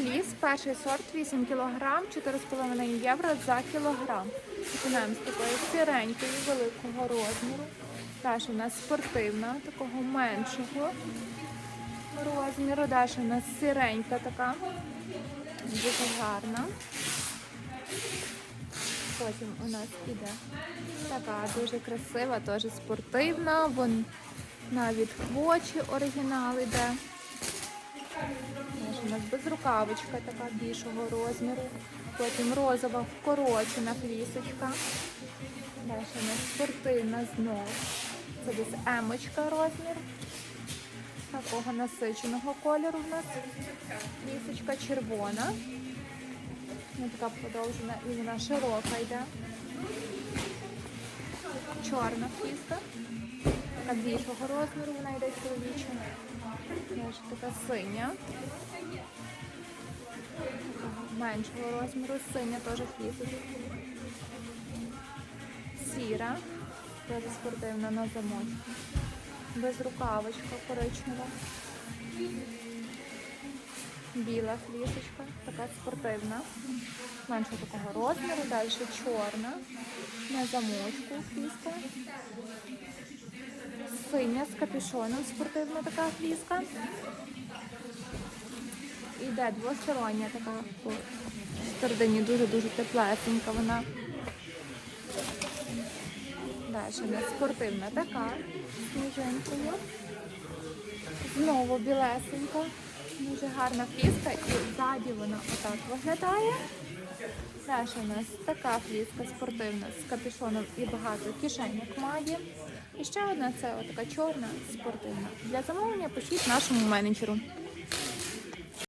фліс, перший сорт 8 кг, 4,5 євро за кілограм. Починаємо з такої сиренької, великого розміру. Далі у нас спортивна, такого меншого розміру. Далі у нас сиренька така, дуже гарна. Потім у нас іде така дуже красива, теж спортивна. Вон навіть хвочі оригінал іде. Безрукавочка така більшого розміру. Потім розова вкорочена флісочка. Далі у нас спортивна знову. Це десь емочка розмір. Такого насиченого кольору в нас. Флісочка червона. Вона така подовжена і вона широка йде. Чорна фліска. Така більшого розміру, вона йде чоловіча. Така синя. Меншого розміру. Синя теж флісочка. Сіра. Теж спортивна на замочку. Безрукавочка коричнева. Біла флісочка, така спортивна. Менше такого розміру, далі чорна. На замочку фліска. Синя з капюшоном спортивна така фліска. Іде двостороння така по середині дуже-дуже теплесенька вона. Далі нас спортивна така з сніжинкою. Знову білесенька. Дуже гарна фліска і ззаді вона отак виглядає. Далі у нас така фліска спортивна з капюшоном і багато кишеньок має. І ще одна це отака чорна спортивна. Для замовлення пишіть нашому менеджеру.